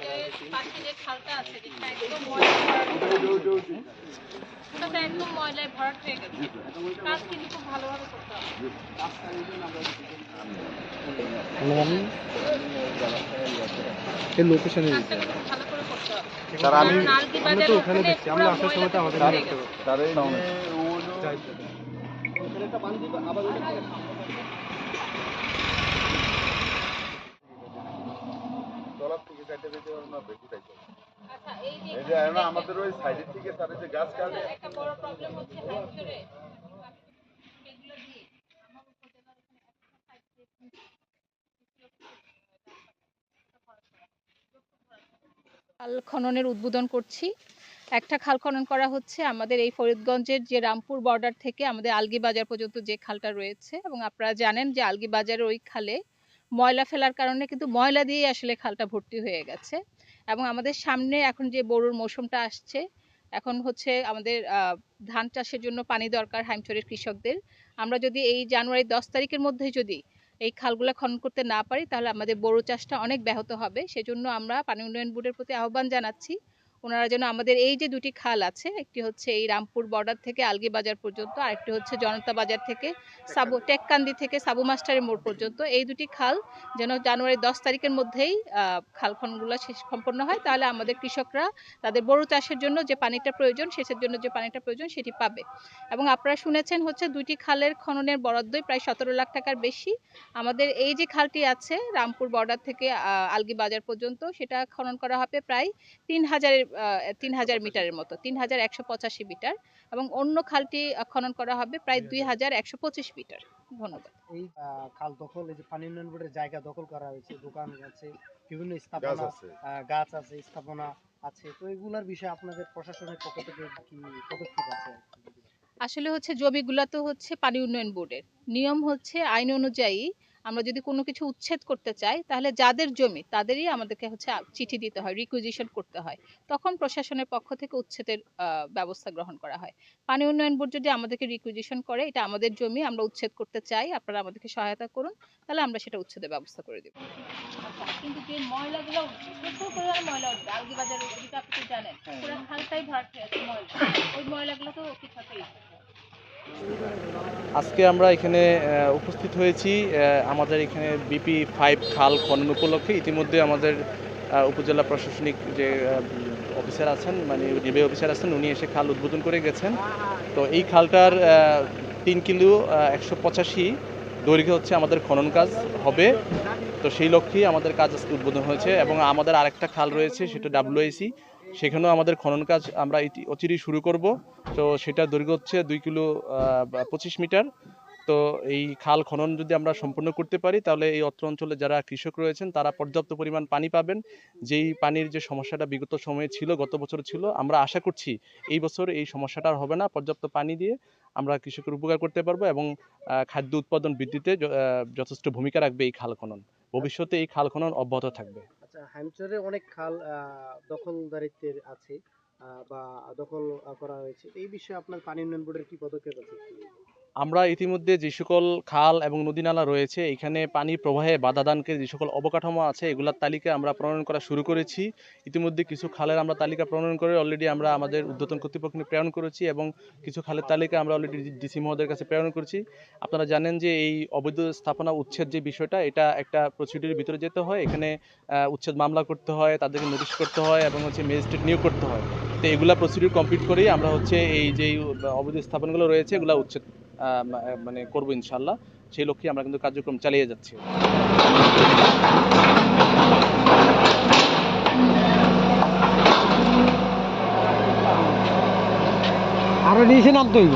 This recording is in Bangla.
বাজারের পাশে যে খালটা আছে যেটা একদম ওটাতে একদম ময়লায় ভরাট হয়ে গেছে কাজ কিন্তু খুব ভালোভাবে করতে হবে লোকেশনে কাজটা কিন্তু খুব ভালো করে করতে হবে স্যার আমি কারণ আলগি ওখানে দেখছি, আমরা আসার সময় তো আমাদের এই তলার থেকে কাটে দিতে পারব না বেশি। আচ্ছা এই যে এই যে এখন আমাদের ওই সাইডের থেকে তার যে গাছ কাটে। একটা বড় প্রবলেম হচ্ছে হ্যামচরে এগুলো দিয়ে আমার উপজেলার এখানে একটা সাইড দিয়ে খাল খননের উদ্বোধন করছি। একটা খাল খনন করা হচ্ছে আমাদের এই ফরিদগঞ্জের যে রামপুর বর্ডার থেকে আমাদের আলগি বাজার পর্যন্ত যে খালটা রয়েছে এবং আপনারা জানেন যে আলগি বাজারের ওই খালে ময়লা ফেলার কারণে কিন্তু ময়লা দিয়ে আসলে খালটা ভর্তি হয়ে গেছে। এবং আমাদের সামনে এখন যে বোরোর মৌসুমটা আসছে, এখন হচ্ছে আমাদের ধান চাষের জন্য পানি দরকার হাইমচরের কৃষকদের। আমরা যদি এই জানুয়ারি দশ তারিখের মধ্যে যদি এই খালগুলো খনন করতে না পারি, তাহলে আমাদের বড় চাষটা অনেক ব্যাহত হবে। সেজন্য আমরা পানি উন্নয়ন বোর্ডের প্রতি আহ্বান জানাচ্ছি। ওনারা যেন আমাদের এই যে দুটি খাল আছে একটি হচ্ছে এই রামপুর বর্ডার থেকে আলগি বাজার পর্যন্ত আরেকটি হচ্ছে জনতা বাজার থেকে সাবু টেককান্দি থেকে সাবু মাস্টারের মোড় পর্যন্ত এই দুটি খাল যেন জানুয়ারি দশ তারিখের মধ্যেই খাল খননগুলো শেষ সম্পন্ন হয় তাহলে আমাদের কৃষকরা তাদের বড় চাষের জন্য যে পানিটা প্রয়োজন সেচের জন্য যে পানিটা প্রয়োজন সেটি পাবে। এবং আপনারা শুনেছেন হচ্ছে দুইটি খালের খননের বরাদ্দই প্রায় সতেরো লাখ টাকার বেশি। আমাদের এই যে খালটি আছে রামপুর বর্ডার থেকে আলগি বাজার পর্যন্ত সেটা খনন করা হবে প্রায় তিন হাজারের তিন হাজার মিটারের মতো তিন হাজার একশো পঁচাশি মিটার এবং অন্য খালটি খনন করা হবে প্রায় দুই হাজার একশো পঁচিশ মিটার। ধন্যবাদ। এই খাল দখল এই যে পানি উন্নয়ন বোর্ডের জায়গা দখল করা হয়েছে দোকান আছে বিভিন্ন গাছ স্থাপনা আছে। গাছ আছে স্থাপনা আছে তো এগুলার বিষয়ে আপনাদের প্রশাসনের পক্ষ থেকে কি পদক্ষেপ আছে আসলে হচ্ছে জমিগুলো তো হচ্ছে পানি উন্নয়ন বোর্ডের। নিয়ম হচ্ছে আইন অনুযায়ী আমরা যদি কোনো কিছু উচ্ছেদ করতে চাই তাহলে যাদের জমি তাদেরই আমাদেরকে হচ্ছে চিঠি দিতে হয় রিকুইজিশন করতে হয়। তখন প্রশাসনের পক্ষ থেকে উচ্ছেদের আহ, ব্যবস্থা গ্রহণ করা হয়। পানি উন্নয়ন বোর্ড যদি আমাদেরকে রিকুইজিশন করে এটা আমাদের জমি আমরা উচ্ছেদ করতে চাই আপনারা আমাদেরকে সহায়তা করুন তাহলে আমরা সেটা উচ্ছেদের ব্যবস্থা করে দেব। কিন্তু যে ময়লাগুলো প্রচুর পরিমাণে ময়লা উঠবে আলগি বাজারে আপনি জানেন পুরো খালটাই ভরাট হয়ে আছে ময়লা। ওই ময়লাগুলো তো ঠিক থাকেই আজকে আমরা এখানে উপস্থিত হয়েছি আমাদের এখানে বিপি ফাইভ খাল খনন উপলক্ষে। ইতিমধ্যে আমাদের উপজেলা প্রশাসনিক যে অফিসার আছেন মানে রিবে অফিসার আছেন, উনি এসে খাল উদ্বোধন করে গেছেন। তো এই খালটার তিন কিলো একশো পঁচাশি দৈর্ঘ্য হচ্ছে আমাদের খনন কাজ হবে। তো সেই লক্ষ্যেই আমাদের কাজ আজকে উদ্বোধন হয়েছে এবং আমাদের আরেকটা খাল রয়েছে, সেটা ডাব্লিউআইসি সেখানেও আমাদের খনন কাজ আমরা অচিরেই শুরু করব। তো সেটা দৈর্ঘ্য হচ্ছে দুই কিলো পঁচিশ মিটার। তো এই খাল খনন যদি আমরা সম্পূর্ণ করতে পারি, তাহলে এই অত্র অঞ্চলে যারা কৃষক রয়েছেন, তারা পর্যাপ্ত পরিমাণ পানি পাবেন। যেই পানির যে সমস্যাটা বিগত সময়ে ছিল, গত বছর ছিল, আমরা আশা করছি এই বছর এই সমস্যাটা আর হবে না। পর্যাপ্ত পানি দিয়ে আমরা কৃষকের উপকার করতে পারব এবং খাদ্য উৎপাদন বৃদ্ধিতে যথেষ্ট ভূমিকা রাখবে এই খাল খনন। ভবিষ্যতে এই খাল খনন অব্যাহত থাকবে। আচ্ছা অনেক খাল দখলদারিত্বের আছে বা দখল করা হয়েছে। এই বিষয়ে আপনার পানি উন্নয়ন বোর্ডের কি পদক্ষেপ আছে? আমরা ইতিমধ্যে যে সকল খাল এবং নদী নালা রয়েছে, এখানে পানি প্রবাহে বাধা দানকে যে সকল অবকাঠামো আছে, এগুলার তালিকা আমরা প্রণয়ন করা শুরু করেছি। ইতিমধ্যে কিছু খালের আমরা তালিকা প্রণয়ন করে অলরেডি আমরা আমাদের উদ্যতন কর্তৃপক্ষকে প্রেরণ করেছি এবং কিছু খালের তালিকা আমরা অলরেডি ডিসি মহোদয়ের কাছে প্রেরণ করেছি। আপনারা জানেন যে এই অবৈধ স্থাপনা উচ্ছেদ যে বিষয়টা, এটা একটা প্রসিডিউরের ভিতরে যেতে হয়। এখানে উচ্ছেদ মামলা করতে হয়, তাদেরকে নোটিশ করতে হয় এবং হচ্ছে ম্যাজিস্ট্রেট নিয়োগ করতে হয়। তো এগুলা প্রসিডিউর কমপ্লিট করেই আমরা হচ্ছে এই যে অবৈধ স্থাপনগুলো রয়েছে, এগুলা উচ্ছেদ মানে করব ইনশাল্লাহ। সেই লক্ষ্যে আমরা কিন্তু কার্যক্রম চালিয়ে যাচ্ছি। আরও নিচে নামতে হইব।